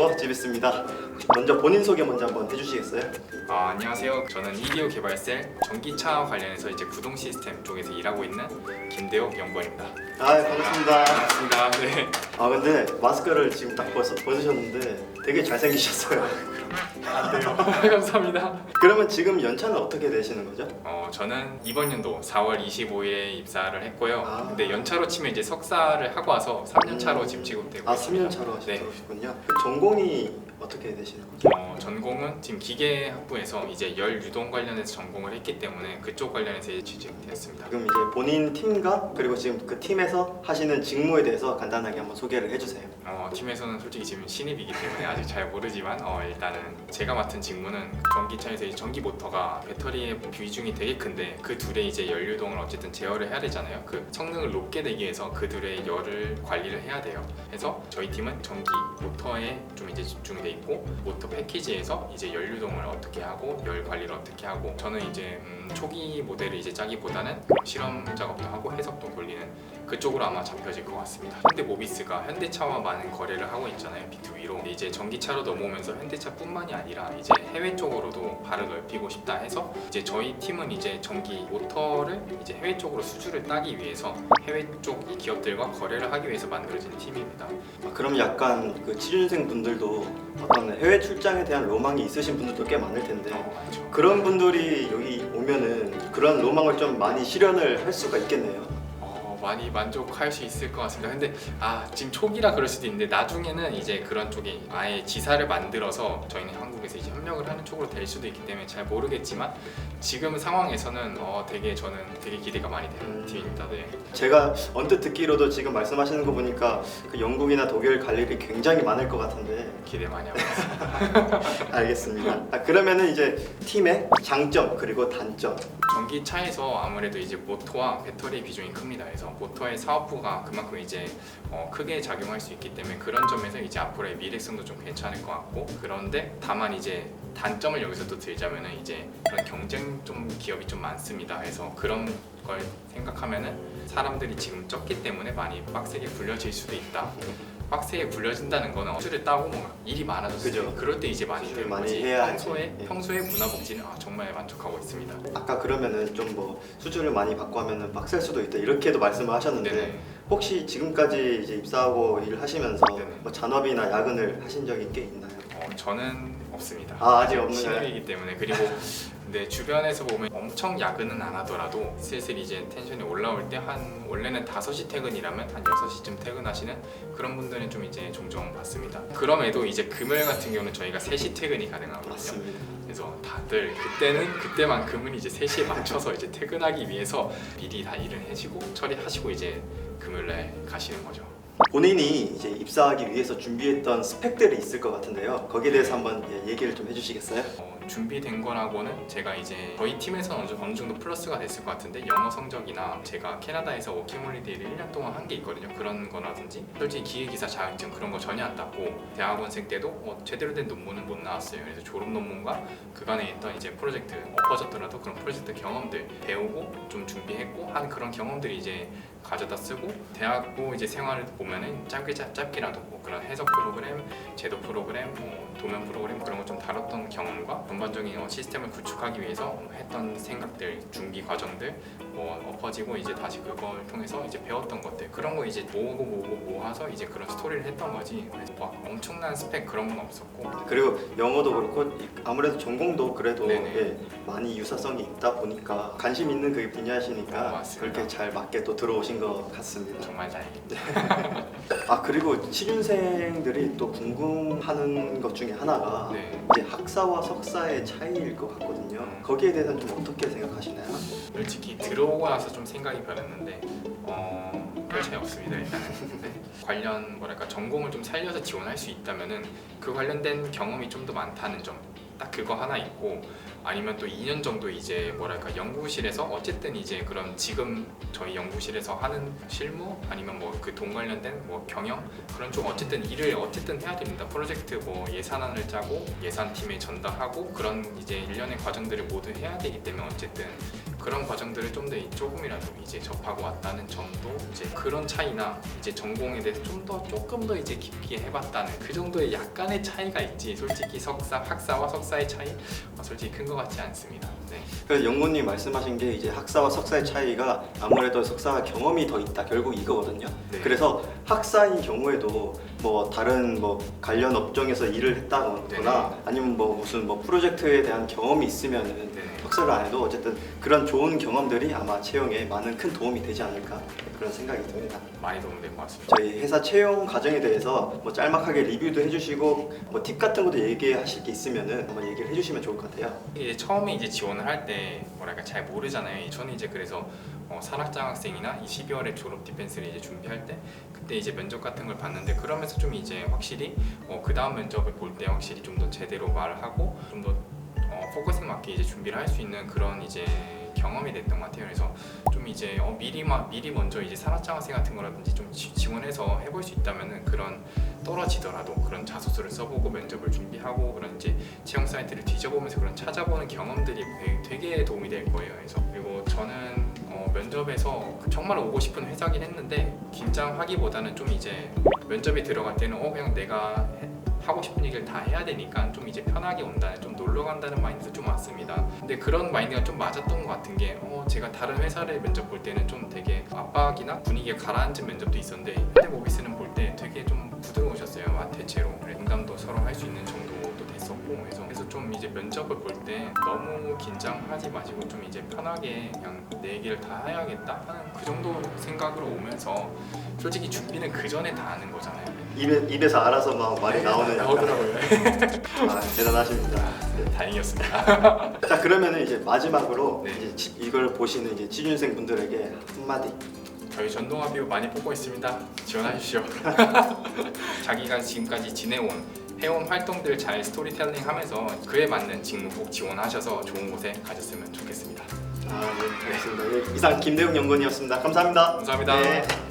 유튜버 지비스입니다. 먼저 본인 소개 먼저 한번 해주시겠어요? 아, 안녕하세요. 저는 이디오 개발셀 전기차 관련해서 이제 구동 시스템 쪽에서 일하고 있는 김대호 연구원입니다. 아 반갑습니다. 반갑습니다. 네. 아 근데 마스크를 지금 딱 벗, 벗으셨는데 되게 잘생기셨어요. 안 돼요. 감사합니다. 그러면 지금 연차는 어떻게 되시는 거죠? 어, 저는 이번 연도 4월 25일에 입사를 했고요. 아. 근데 연차로 치면 이제 석사를 하고 와서 3년 차로 음. 지금 취급되고 아 있습니다. 3년 차로 네. 하시군요. 전공 이 어떻게 되시는 거죠? 어, 전공은 지금 기계학부에서 이제 열 유동 관련해서 전공을 했기 때문에 그쪽 관련해서 이제 취직됐습니다. 지금 이제 본인 팀과 그리고 지금 그 팀에서 하시는 직무에 대해서 간단하게 한번 소개를 해주세요. 어, 팀에서는 솔직히 지금 신입이기 때문에 아직 잘 모르지만 어, 일단은 제가 맡은 직무는 전기차에서 이 전기 모터가 배터리의 비중이 되게 큰데 그 둘의 이제 연료동을 어쨌든 제어를 해야 되잖아요. 그 성능을 높게 내기 위해서 그 둘의 열을 관리를 해야 돼요. 그래서 저희 팀은 전기 모터에 좀 이제 집중돼 있고 모터 패키지에서 이제 연료동을 어떻게 하고 열 관리를 어떻게 하고 저는 이제 음, 초기 모델을 이제 짜기보다는 실험 작업도 하고 해석도 돌리는 그쪽으로 아마 잡혀질 것 같습니다. 현대 모비스가 현대차와 많은 거래를 하고 있잖아요. B2B로. 이제 전기차로 넘어오면서 현대차뿐만이 아니라 이제 해외 쪽으로도 발을 넓히고 싶다 해서 이제 저희 팀은 이제 전기 모터를 이제 해외 쪽으로 수주를 따기 위해서 해외 쪽 기업들과 거래를 하기 위해서 만들어진 팀입니다. 아, 그럼 약간 그 취준생 분들 도 어떤 해외 출장에 대한 로망이 있으신 분들도 꽤 많을 텐데 어. 그런 분들이 여기 오면은 그런 로망을 좀 많이 실현을 할 수가 있겠네요. 어, 많이 만족할 수 있을 것 같습니다. 근데 아 지금 초기라 그럴 수도 있는데 나중에는 이제 그런 쪽이 아예 지사를 만들어서 저희는 한국에서 이제 협력을 하는 쪽으로 될 수도 있기 때문에 잘 모르겠지만 지금 상황에서는 어, 되게 저는 되게 기대가 많이 되는 음. 팀입니다. 네. 제가 언뜻 듣기로도 지금 말씀하시는 거 보니까 그 영국이나 독일 갈 일이 굉장히 많을 것 같은데 기대 많이 하고 있습니다. 알겠습니다. 아, 그러면은 이제 팀의 장점 그리고 단점 전기차에서 아무래도 이제 모터와 배터리 비중이 큽니다. 그래서 모터의 사업부가 그만큼 이제 어, 크게 작용할 수 있기 때문에 그런 점에서 이제 앞으로의 미래성도 좀 괜찮을 것 같고 그런데 다만 이제 단점을 여기서 또 들자면은 이제 그런 경쟁 좀 기업이 좀 많습니다. 그래서 그런 걸 생각하면은 사람들이 지금 적기 때문에 많이 빡세게 굴려질 수도 있다. 빡세게 굴려진다는 거는 수를 따고 뭐 일이 많아졌어요. 그죠. 그럴 때 이제 많이 되는 많이 거지. 해야 하지. 평소에 예. 평소에 문화 복지는 아, 정말 만족하고 있습니다. 아까 그러면은 좀 뭐 수주를 많이 받고 하면은 빡셀 수도 있다 이렇게도 말씀을 하셨는데 네네. 혹시 지금까지 이제 입사하고 일을 하시면서 네네. 뭐 잔업이나 야근을 하신 적이 꽤 있나요? 어, 저는 없습니다. 아, 아직 없나요? 신입이기 때문에 그리고 근데 주변에서 보면 엄청 야근은 안 하더라도 슬슬 이제 텐션이 올라올 때 한 원래는 5시 퇴근이라면 한 6시쯤 퇴근하시는 그런 분들은 좀 이제 종종 봤습니다. 그럼에도 이제 금요일 같은 경우는 저희가 3시 퇴근이 가능하거든요. 맞습니다. 그래서 다들 그때는 그때만큼은 이제 3시에 맞춰서 이제 퇴근하기 위해서 미리 다 일을 해시고 처리하시고 이제 금요일 날 가시는 거죠. 본인이 이제 입사하기 위해서 준비했던 스펙들이 있을 것 같은데요. 거기에 대해서 한번 예, 얘기를 좀 해주시겠어요? 어, 준비된 거라고는 제가 이제 저희 팀에서는 어느- 어느 정도 플러스가 됐을 것 같은데 영어 성적이나 제가 캐나다에서 워킹홀리데이를 1년 동안 한 게 있거든요. 그런 거라든지. 솔직히 기계기사 자격증 그런 거 전혀 안 땄고 대학원생 때도 어, 제대로 된 논문은 못 나왔어요. 그래서 졸업 논문과 그간에 있던 이제 프로젝트 엎어졌더라도 그런 프로젝트 경험들 배우고 좀 준비했고 한 그런 경험들이 이제 가져다 쓰고 대학부 이제 생활을 보면은 짧게 짧, 짧게라도 뭐 그런 해석 프로그램 제도 프로그램, 뭐 도면 프로그램 그런 거 좀 다뤘던 경험과 전반적인 어, 시스템을 구축하기 위해서 어, 했던 생각들, 준비 과정들 뭐 엎어지고 이제 다시 그걸 통해서 이제 배웠던 것들 그런 거 이제 모으고 모으고 모아서 이제 그런 스토리를 했던 거지 그래서 막 엄청난 스펙 그런 건 없었고 그리고 영어도 그렇고 이- 아무래도 전공도 그래도 네네. 예, 많이 유사성이 있다 보니까 관심 있는 그 분야시니까 어. 그렇게 잘 맞게 또 들어오신 것 같습니다. 정말 다행입니다. 아 그리고 취준생들이 또 궁금하는 것 중에 하나가 네. 이제 학사와 석사의 차이일 것 같거든요. 음. 거기에 대해서는 좀 어떻게 생각하시나요? 솔직히 들어오고 나서 좀 생각이 변했는데 어, 별 차이 없습니다 일단은 네. 관련 뭐랄까 전공을 좀 살려서 지원할 수 있다면은 그 관련된 경험이 좀 더 많다는 점 딱 그거 하나 있고 아니면 또 2년 정도 이제 뭐랄까 연구실에서 어쨌든 이제 그런 지금 저희 연구실에서 하는 실무 아니면 뭐 그 돈 관련된 뭐 경영 그런 쪽 어쨌든 일을 어쨌든 해야 됩니다. 프로젝트 뭐 예산안을 짜고 예산팀에 전달하고 그런 이제 일련의 과정들을 모두 해야 되기 때문에 어쨌든 그런 과정들을 좀 더 조금이라도 이제 접하고 왔다는 점도 이제 그런 차이나 이제 전공에 대해서 좀 더 조금 더 이제 깊게 해봤다는 그 정도의 약간의 차이가 있지 솔직히 석사 학사와 석사의 차이 어, 솔직히 큰 것 같지 않습니다. 네. 그 연구님 말씀하신 게 이제 학사와 석사의 차이가 아무래도 석사가 경험이 더 있다 결국 이거거든요. 네. 그래서 학사인 경우에도 뭐 다른 뭐 관련 업종에서 일을 했다거나 네네. 아니면 뭐 무슨 뭐 프로젝트에 대한 경험이 있으면은 네. 석사를 안 해도 어쨌든 그런 좋은 경험들이 아마 채용에 많은 큰 도움이 되지 않을까 그런 생각이 듭니다. 많이 도움될 것 같습니다. 저희 회사 채용 과정에 대해서 뭐 짤막하게 리뷰도 해주시고 뭐 팁 같은 것도 얘기하실 게 있으면은 한번 얘기를 해주시면 좋을 것 같아요. 이제 처음에 이제 지원을 할 때 뭐랄까 잘 모르잖아요. 저는 이제 그래서 어, 산학장 학생이나 이 12월에 졸업 디펜스를 이제 준비할 때 그때 이제 면접 같은 걸 봤는데 그러면서 좀 이제 확실히 어, 그 다음 면접을 볼 때 확실히 좀 더 제대로 말을 하고 좀더 어, 포커싱 맞게 이제 준비를 할 수 있는 그런 이제 경험이 됐던 것 같아요. 그래서 좀 이제 어, 미리 마, 미리 먼저 이제 산학장 학생 같은 거라든지 좀 지, 지원해서 해볼 수 있다면은 그런 떨어지더라도 그런 자소서를 써보고 면접을 준비하고 그런 이제 채용 사이트를 뒤져보면서 그런 찾아보는 경험들이 되게- 도움이 될 거예요. 그래서 그리고 저는 어, 면접에서 정말 오고 싶은 회사긴 했는데 긴장하기보다는 좀 이제 면접에 들어갈 때는 어 그냥 내가 해- 하고 싶은 얘기를 다 해야 되니까 좀 이제 편하게 온다는 좀 놀러 간다는 마인드에서 좀 왔습니다. 근데 그런 마인드가 좀 맞았던 것 같은 게 어, 제가 다른 회사를 면접 볼 때는 좀 되게 압박이나 분위기가 가라앉은 면접도 있었는데 현대모비스는 볼 때 되게 좀 부드러우셨어요. 아, 대체로 공감도 서로 할 수 있는 됐었고 그래서, 그래서 좀 이제 면접을 볼 때 너무 긴장하지 마시고 좀 이제 편하게 그냥 내 얘기를 다 해야겠다 하는 그 정도 생각으로 오면서 솔직히 준비는 그 전에 다 하는 거잖아요. 입에, 입에서 알아서 막 말이 나오는 약간- 나오더라고요. 아, 대단하십니다. 네. 다행이었습니다. 자 그러면은 이제 마지막으로 네. 이제 치- 이걸 보시는 이제 취준생 분들에게 한마디. 저희 전동아비오 많이 뽑고 있습니다. 지원하십시오. 자기가 지금까지 지내온 해온 활동들 잘 스토리텔링 하면서 그에 맞는 직무 꼭 지원하셔서 좋은 곳에 가셨으면 좋겠습니다. 아, 네, 알겠습니다. 예, 이상 김대웅 연구원이었습니다. 감사합니다. 감사합니다. 네.